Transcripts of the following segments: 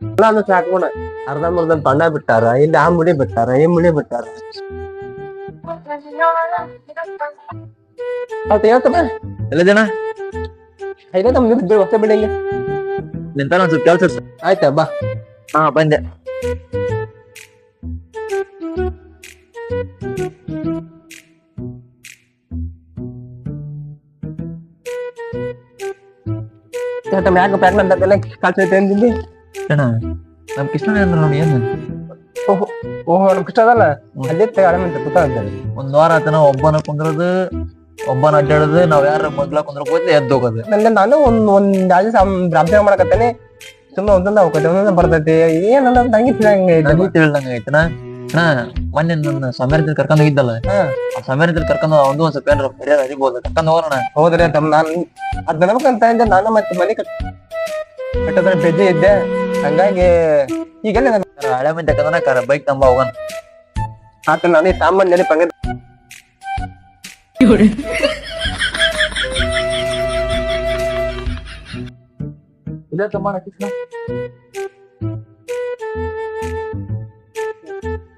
ಎಲ್ಲ ಸಾಕೋಣ ಅರ್ಧ ಮುರ್ಧ ಬಣ್ಣ ಬಿಟ್ಟಾರ ಇಲ್ಲಿ ಆ ಮುಡಿ ಬಿಟ್ಟಾರ ಈ ಮುಡಿ ಬಿಟ್ಟಾರ. ಅವತ್ತು ಹೇಳ್ತಮ್ಮ ಎಲ್ಲ ಜನ ಐದೇ ತಮ್ಮ ನಿಂತು ಹೊಸ ಬಿಲ್ಡಿಂಗ್ ನಿಂತ ಒಂದ್ ಸ್ವಲ್ಪ ಕೆಲ್ಸ ಆಯ್ತಾ ಬಾ. ಹಾ ಬಂದೆ. ಯಾಕೆ ಪ್ಯಾಕ್ ನಂತಲ್ಲ ಕಳ್ಸೈತೆ ಅಂದಿದ್ದಿ? ಅಣ್ಣ ನಮ್ ಕೃಷ್ಣ ಅಂದ್ರೆ ನೋಡಿ ಏನು? ಓಹೋ ಓಹೋ ನಮ್ ಕೃಷ್ಣ ಅದಲ್ಲ? ಅಲ್ಲೇ ತಗೊಳ್ಳಿ ಅಂತ ಪುತ್ತ ಅಂತಾರೆ ಒಂದ್ ವಾರ ಆತನ ಒಬ್ಬನ ಕುಂದ್ರದು ಒಬ್ಬನ ಅಡ್ಡಾಡದು ನಾವ್ ಯಾರ ಮೊದ್ಲ ಕುಂದ್ರ ಹೋದ್ರೆ ಎದ್ದು ಹೋಗೋದು. ನನ್ನ ನಾನು ಒಂದ್ ಒಂದ್ ರಾಜ್ಯ ರಾಜ್ಯ ಮಾಡಕತ್ತೇನೆ. ಸುಮ್ಮನೆ ಒಂದೊಂದ ಹೋಗತ್ತೆ ಒಂದೊಂದ ಬರ್ತೈತಿ ಏನಲ್ಲ ಅಂತ ಹಂಗೆ ಹಂಗೆ ನನಗೂ ತಿಳಿದಂಗ ಐತನ ಅಣ್ಣ ಮೊನ್ನೆ ನನ್ನ ಸಮೀರದಲ್ಲಿ ಕರ್ಕೊಂಡು ಹೋಗಿದ್ದಲ್ಲ. ಹಾ. ಆ ಸಮೀರದಲ್ಲಿ ಕರ್ಕೊಂಡು ಒಂದು ಒಂದ್ ಸ್ವಲ್ಪ ಏನಾರ ಪರಿಹಾರ ಹರಿಬೋದು ಕರ್ಕೊಂಡ್ ಹೋಗೋಣ. ಹೌದ್ರಿ ತಮ್ಮ ನಾನು ಅದ್ ನೆನಪಕ್ಕಂತ ಇದ್ದೆ ನಾನು ಮತ್ತೆ ಮನೆ ಕಟ್ ಕಟ್ಟದ್ರ ಬೆಜ್ಜೆ ಇದ್ದೆ. ಹಂಗಾಗಿ ಈಗೆಲ್ಲ ನಾನು ಹಳೆ ಮಂದಿ ಯಾಕಂದ್ರೆ ಬೈಕ್ ತಂಬ ಹೋಗೋಣ. ಆತ ನಾನು ಸಾಮಾನ್ಯ ನೆನಪು ಇದೇ ಇಲ್ಲ ತಮ್ಮ ಕೃಷ್ಣ.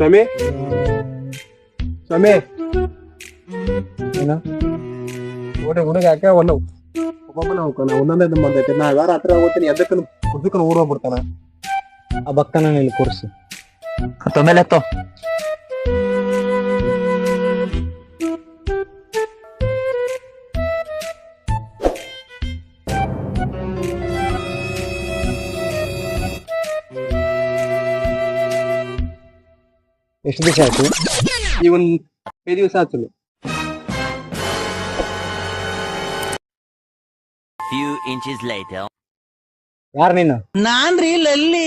ಸ್ವಾಮಿ? ಸ್ವಾಮಿ? ಏನ? ಹುಡುಗ ಹುಡುಗ ಒಂದು ಒಬ್ಬೊಬ್ಬನ ಹೋಗ್ತಾನ. ಒಂದೊಂದೇ ಬಂದೈತೆ ನಾ ಯಾರ ಹತ್ರ ಹೋಗ್ತೀನಿ ಎದಕ್ಕನ ಊರ ಹೋಗ್ಬಿಡ್ತಾನ ಆ ಭಕ್ತನ ಇಲ್ಲಿ ಕೂರ್ಸಿ. ತೊಮೇಲೆ ಎಷ್ಟು ದಿವಸ ಆಯ್ತು ಈ ಒಂದ್ ಐದು ದಿವಸ ಆಯ್ತು Few inches later. ಯಾರು ನೀನು ನಾನ್ರಿ ಲಲ್ಲಿ